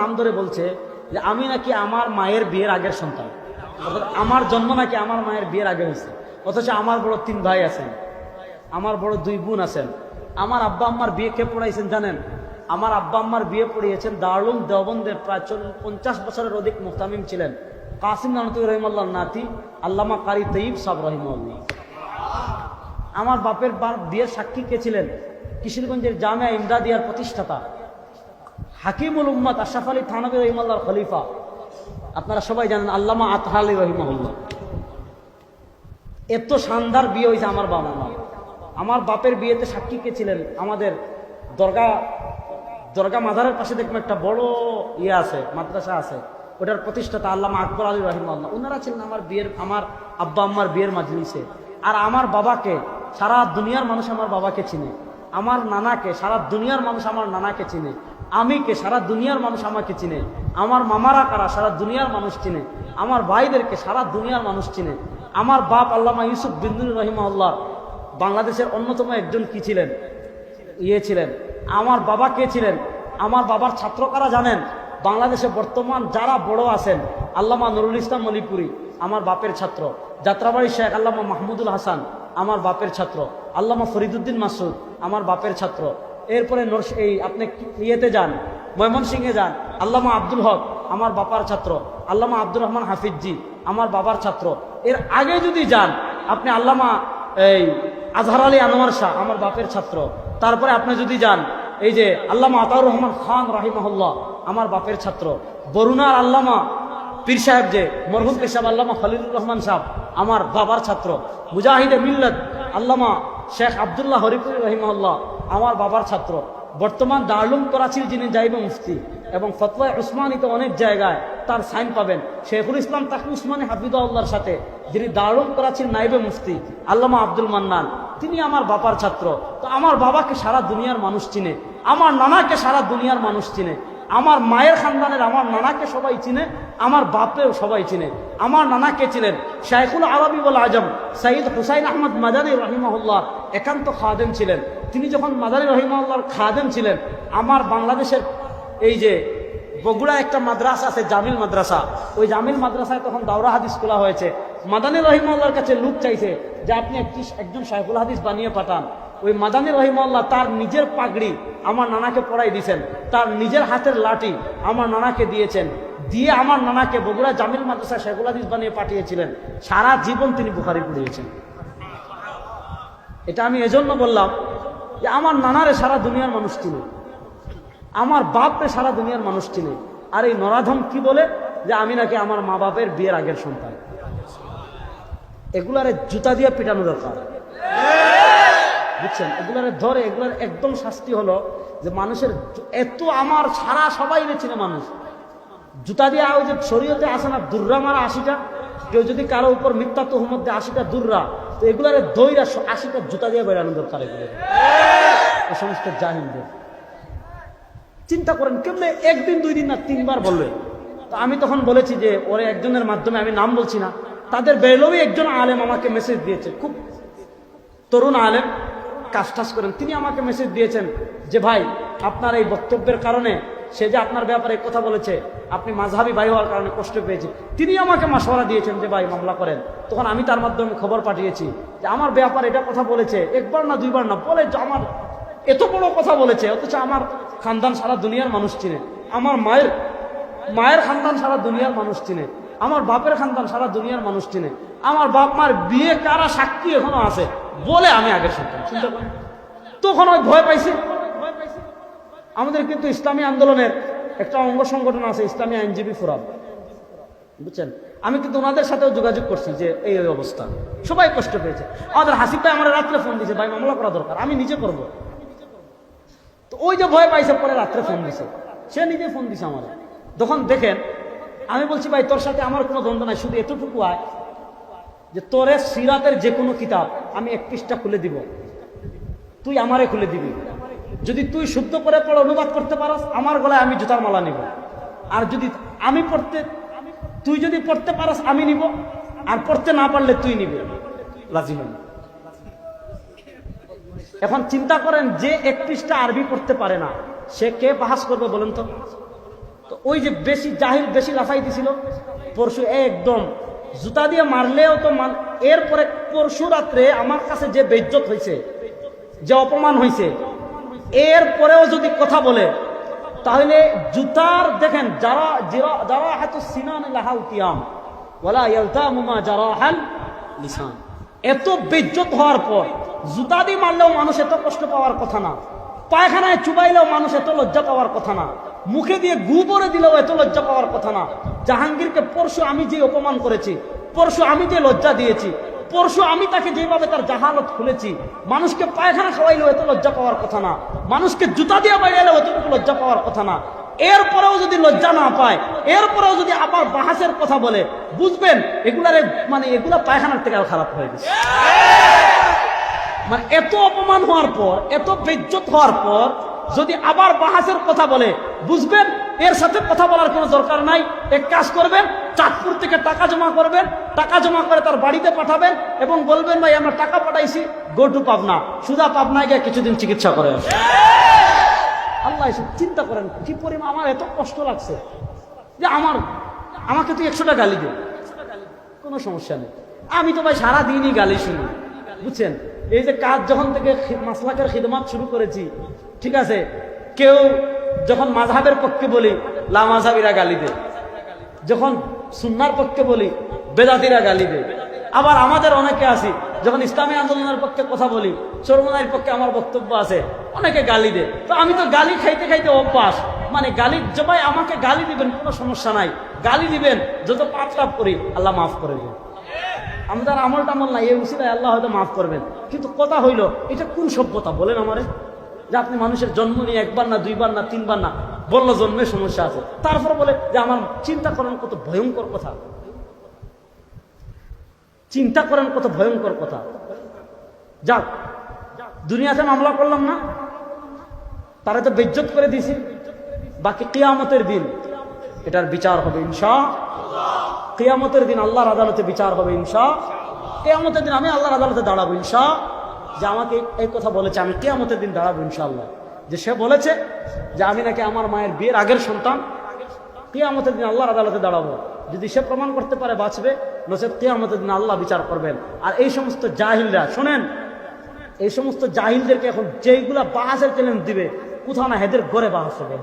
নাম ধরে বলছে যে আমি নাকি আমার মায়ের বিয়ের আগের সন্তান। আমার জন্ম নাকি আমার মায়ের বিয়ের আগে হয়েছে। অথচ আমার বড় তিন ভাই আছেন। আমার বড় দুই বোন আছেন। আমার আব্বা আম্মার বিয়ে কে পড়াইছেন জানেন? আমার আব্বা আম্মার বিয়ে পড়িয়েছেন দারুল দেওবন্দের প্রায় পঞ্চাশ বছরের অধিক মুহতামিম ছিলেন। কাসিম নানতুর রহিমাল্লাহ নাতি আল্লামা কারি তৈব সাব রহিমাল্লাহ। আমার বাপের বার বিয়ের সাক্ষী কে ছিলেন? কিশোরগঞ্জের জামিয়া ইমদাদিয়ার প্রতিষ্ঠাতা। হাকিমুল উম্মদ আশরাফ আলী থানবী রহিমাল্লাহর খলিফা। আপনারা সবাই জানেন আল্লামা আতহা আলী রহিমাহুল্লাহ। এত শানদার বিয়ে হয়েছে আমার বাবা মা আমার বাপের বিয়েতে সাক্ষী কে ছিলেন? আমাদের দরগা দরগা মাজারের পাশে দেখবেন একটা বড় ইয়ে আছে, মাদ্রাসা আছে। ওটার প্রতিষ্ঠাতা আল্লামা আকবর আলী রহিমাল্লাহ ওনারা ছিলেন আমার বিয়ের, আমার আব্বা আম্মার বিয়ের মাজলিসে। আর আমার বাবাকে, সারা দুনিয়ার মানুষ আমার বাবাকে চিনে। আমার নানাকে, সারা দুনিয়ার মানুষ আমার নানাকে চিনে। আমি কে সারা দুনিয়ার মানুষ আমাকে চিনে। আমার মামারা কারা, সারা দুনিয়ার মানুষ চিনে। আমার ভাইদেরকে সারা দুনিয়ার মানুষ চিনে। আমার বাপ আল্লামা ইউসুফ বিন্দুল রহিমাল্লাহ বাংলাদেশের অন্যতম একজন কি ছিলেন? ইয়ে ছিলেন। আমার বাবা কে ছিলেন? আমার বাবার ছাত্র কারা জানেন? বাংলাদেশে বর্তমান যারা বড় আছেন, আল্লামা নুরুল ইসলাম মলিপুরি আমার বাপের ছাত্র। যাত্রাবাড়ি শেখ আল্লামা মাহমুদুল হাসান, আমার বাপের ছাত্র। আল্লামা ফরিদুদ্দিন মাসুদ, আমার বাপের ছাত্র। এরপরে এই আপনি ইয়েতে যান, ময়মনসিংহে যান। আল্লামা আব্দুল হক, আমার বাবার ছাত্র। আল্লামা আব্দুর রহমান হাফিজজি, আমার বাবার ছাত্র। এর আগে যদি যান, আপনি আল্লামা, এই আজহার আলী আনোয়ার শাহ, আমার বাপের ছাত্র। তারপরে আপনি যদি যান, এই যে আল্লামা আতাউর রহমান খান রাহিমাহুল্লাহ, আমার বাপের ছাত্র। বরুণার আল্লামা পীর সাহেব যে মরহুম পেশাব আল্লামা খলিলুর রহমান সাহেব, আমার বাবার ছাত্র। মুজাহিদে মিল্লত আল্লামা শেখ আবদুল্লাহ হরিপুর রহিমাল্লাহ আমার বাবার ছাত্র। বর্তমান দারুম করাচির যিনি যাইবে মুফতি এবং ফতোয়া উসমানিতে অনেক জায়গায় তার সাইন পাবেন, শেখুল ইসলাম তাকে উসমানী হাফিদুল্লাহর সাথে, যিনি দারুম করাচির নাইবে মুফতি, আল্লামা আব্দুল মান্নান, তিনি আমার বাবার ছাত্র। তো আমার বাবাকে সারা দুনিয়ার মানুষ চিনে, আমার নানাকে সারা দুনিয়ার মানুষ চিনে, আমার মায়ের খানদানের আমার নানাকে সবাই চিনে, আমার বাপেও সবাই চিনে। আমার নানাকে চিনেন শাইখুল আরবি বল আজম সাইদ হুসাইন আহমদ মাদানী রহিমাহুল্লাহ একান্ত খাদেম ছিলেন। তিনি যখন মাদানী রহিমাহুল্লাহর খাদেম ছিলেন, আমার বাংলাদেশের এই যে বগুড়া একটা মাদ্রাসা আছে, জামিল মাদ্রাসা, ওই জামিল মাদ্রাসায় তখন দাওরা হাদিস খোলা হয়েছে। মাদানী রহিমাল্লাহর কাছে লুক চাইছে যে আপনি একটি একজন শাইখুল হাদিস বানিয়ে পাঠান। ওই মাদানী রহিমাল্লাহ তার নিজের পাগড়ি আমার নানাকে পড়াই দিয়েছেন, তার নিজের হাতের লাঠি আমার নানাকে দিয়েছেন, দিয়ে আমার নানাকে বগুড়া জামিল মাদ্রাসা শেখুল হাদিস বানিয়ে পাঠিয়েছিলেন। সারা জীবন তিনি বুখারি পড়িয়েছেন এটা আমি এজন্য বললাম যে আমার নানারে সারা দুনিয়ার মানুষ চিনে। আমার বাপরে সারা দুনিয়ার মানুষ চিনে। আর এই নরাধম কি বলে? যে আমি নাকি আমার মা বাপের বিয়ের আগের সন্তান। এগুলারে জুতা দিয়ে পিটানো দরকার। বুঝছেন? এগুলারে ধরে, এগুলার একদম শাস্তি হলো যে মানুষের এত আমার সারা সবাই চিনে মানুষ। জুতা দিয়ে ওই যে শরীয়তে আসে না দুর্রা মারা আশিটা। কেউ যদি কারও উপর মিথ্যা তোহমত দেয় আশিটা দুর্রা। তো এগুলারে দইরা আশিটা জুতা দিয়ে বেড়ানো দরকার এগুলো এই সমস্ত জাহিনদের। চিন্তা করেন, কেমনে একদিন, দুই দিন না তিনবার বলবে? তো আমি তখন বলেছি যে, ওরে একজনের মাধ্যমে আমি নাম বলছি না। তাদের বেরোলেই একজন আলেম আমাকে মেসেজ দিয়েছে। খুব তরুণ আলেম, কাজ টাজ করেন। তিনি আমাকে মেসেজ দিয়েছেন যে, ভাই, আপনার এই বক্তব্যের কারণে সে যে আপনার ব্যাপারে কথা বলেছে, আপনি মাঝহাবি ভাই হওয়ার কারণে কষ্ট পেয়েছে তিনি আমাকে মাসওয়ারা দিয়েছেন যে, ভাই, মামলা করেন। তখন আমি তার মাধ্যমে খবর পাঠিয়েছি যে, আমার ব্যাপারে এটা কথা বলেছে, একবার না দুইবার না বলে আমার এত বড় কথা বলেছে, অথচ আমার খানদান সারা দুনিয়ার মানুষ চিনে। আমার মায়ের মায়ের খানদান সারা দুনিয়ার মানুষ চিনে। আমার বাপের খানদান সারা দুনিয়ার মানুষ চিনে। আমার বাপ মার বিয়ে কারা সাক্ষী এখনও আছে, বলে আমি আগের সন্তান চিন্তা করেন তখন ওই ভয় পাইছে। আমাদের কিন্তু ইসলামী আন্দোলনের একটা অঙ্গ সংগঠন আছে, ইসলামী আইনজীবী ফোরাম। বুঝছেন? আমি কিন্তু ওনাদের সাথেও যোগাযোগ করছি যে এই অবস্থা। সবাই কষ্ট পেয়েছে। আমাদের হাসিফ ভাই আমার রাত্রে ফোন দিয়েছে, ভাই, মামলা করা দরকার, আমি নিজে করব। ওই যে ভয় পাইছে, পরে রাত্রে ফোন দিছে। সে নিজে ফোন দিছে আমার। তখন দেখেন, আমি বলছি, ভাই, তোর সাথে আমার কোনো দ্বন্দ্ব নাই, শুধু এতটুকু আয় যে তোরে সিরাতের যে কোনো কিতাব আমি এক পৃষ্ঠা খুলে দিব। তুই আমারে খুলে দিবি। যদি তুই শুদ্ধ করে পড়ে অনুবাদ করতে পারস, আমার গলায় আমি জুতার মালা নিব। আর যদি আমি পড়তে, তুই যদি পড়তে পারস, আমি নিব। আর পড়তে না পারলে তুই নিবি। রাজি হন এখন চিন্তা করেন যে একত্রিশটা আরবি পড়তে পারে না, সে কে পাহাস করবে বলেন তো? তো ওই যে বেশি জাহির বেশি লাফাই দিছিল, পরশু একদম জুতা দিয়ে মারলেও তো মান, এরপরে পরশু রাত্রে আমার কাছে যে বেজ্জত হয়েছে যে অপমান হয়েছে এরপরেও যদি কথা বলে, তাহলে জুতার দেখেন যারা, যারা- যারা হাতু সিনান কিয়াম ওলা ইয়ালতামুমা জারাহাল লিসান। এত বেজ্জত হওয়ার পর জুতা দিয়ে মারলেও মানুষ এত কষ্ট পাওয়ার কথা না। পায়খানায় চুবাইলেও মানুষ এত লজ্জা পাওয়ার কথা না। মুখে দিয়ে গু পরে দিলেও এত লজ্জা পাওয়ার কথা না। জাহাঙ্গীরকে, পরশু আমি যে অপমান করেছি, পরশু আমি যে লজ্জা দিয়েছি, পরশু আমি তাকে যেভাবে তার জাহালত খুলেছি, মানুষকে পায়খানা খাওয়াইলেও এত লজ্জা পাওয়ার কথা না। মানুষকে জুতা দিয়ে বাইরেলেও এতটুকু লজ্জা পাওয়ার কথা না। এরপরেও যদি লজ্জা না পায়, এরপরেও যদি আবার বাহাসের কথা বলে, বুঝবেন এগুলার মানে এগুলা পায়খানার থেকে খারাপ হয়ে গেছে। মানে এত অপমান হওয়ার পর, এত বেজ্জত হওয়ার পর, যদি আবার বাহাসের কথা বলে, বুঝবেন, এর সাথে কথা বলার কোনো দরকার নাই। এক কাজ করবেন, চাঁদপুর থেকে টাকা জমা করবেন, টাকা জমা করে তার বাড়িতে পাঠাবেন এবং বলবেন, ভাই, আমরা টাকা পাঠাইছি, গো টু পাবনা, সুদা পাবনায় গিয়ে কিছুদিন চিকিৎসা করে আল্লাহ এসব চিন্তা করেন, কি পরিমাণ আমার এত কষ্ট লাগছে যে আমার, আমাকে তুই একশোটা গালি দে। কোনো সমস্যা নেই। আমি তো ভাই সারাদিনই গালি শুনি, বুঝছেন? এই যে কাজ যখন থেকে মাসলাকের খিদমাত শুরু করেছি, ঠিক আছে? কেউ যখন মাঝহাবের পক্ষে বলি, লা মাঝহাবিরা গালি দে। যখন সুন্নার পক্ষে বলি, বেদাতিরা গালি দে। আবার আমাদের অনেকে আছি, যখন ইসলামী আন্দোলনের পক্ষে কথা বলি চরমনাইয়ের পক্ষে আমার বক্তব্য আছে, অনেকে গালি দে। তো আমি তো গালি খাইতে খাইতে অভ্যাস। মানে গালি জবাই আমাকে গালি দিবেন, কোনো সমস্যা নাই। গালি দিবেন, যত পাপ টাপ করি, আল্লাহ মাফ করে দেবেন। আমাদের আমল টামল নাই, এই উচিত আল্লাহ হয়তো মাফ করবেন। কিন্তু কথা হইল, এটা কোন সভ্যতা বলেন আমারে? যে আপনি মানুষের জন্ম নিয়ে একবার না, দুইবার না, তিনবার না, বলল জন্মে সমস্যা আছে। তারপর বলে যে আমার চিন্তা করেন কত ভয়ঙ্কর কথা। চিন্তা করেন কত ভয়ঙ্কর কথা। যাক, দুনিয়াতে মামলা করলাম না। তারা তো বেজ্জত করে দিয়েছি। বাকি কিয়ামতের দিন এটার বিচার হবে, ইনশা কেয়ামতের দিন আল্লাহর আদালতে বিচার হবে ইনশা কেয়ামতের দিন আমি আল্লাহর আদালতে দাঁড়াবো ইনশা যে আমাকে এই কথা বলেছে, আমি কেয়ামতের দিন দাঁড়াবো ইনশাআল্লাহ যে সে বলেছে যে আমি নাকি আমার মায়ের বিয়ের আগের সন্তান, কেয়ামতের দিন আল্লাহর আদালতে দাঁড়াবো। যদি সে প্রমাণ করতে পারে, বাঁচবে নচেত কেয়ামতের দিন আল্লাহ বিচার করবেন। আর এই সমস্ত জাহিলরা, শোনেন, এই সমস্ত জাহিলদেরকে এখন যেইগুলা বাহাসের চ্যালেঞ্জ দিবে, কোথাও না হেদের গড়ে বাহাস হবে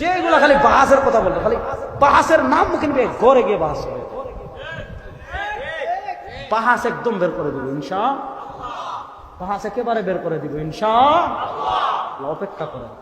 যেগুলা খালি বাহাসের কথা বলতো খালি বাহাসের নাম মুখে নিবে গড়ে গিয়ে বাহাস হবে বাহাস একদম বের করে দিব, ইনশা বাহাস একেবারে বের করে দিব, ইনশা অপেক্ষা করেন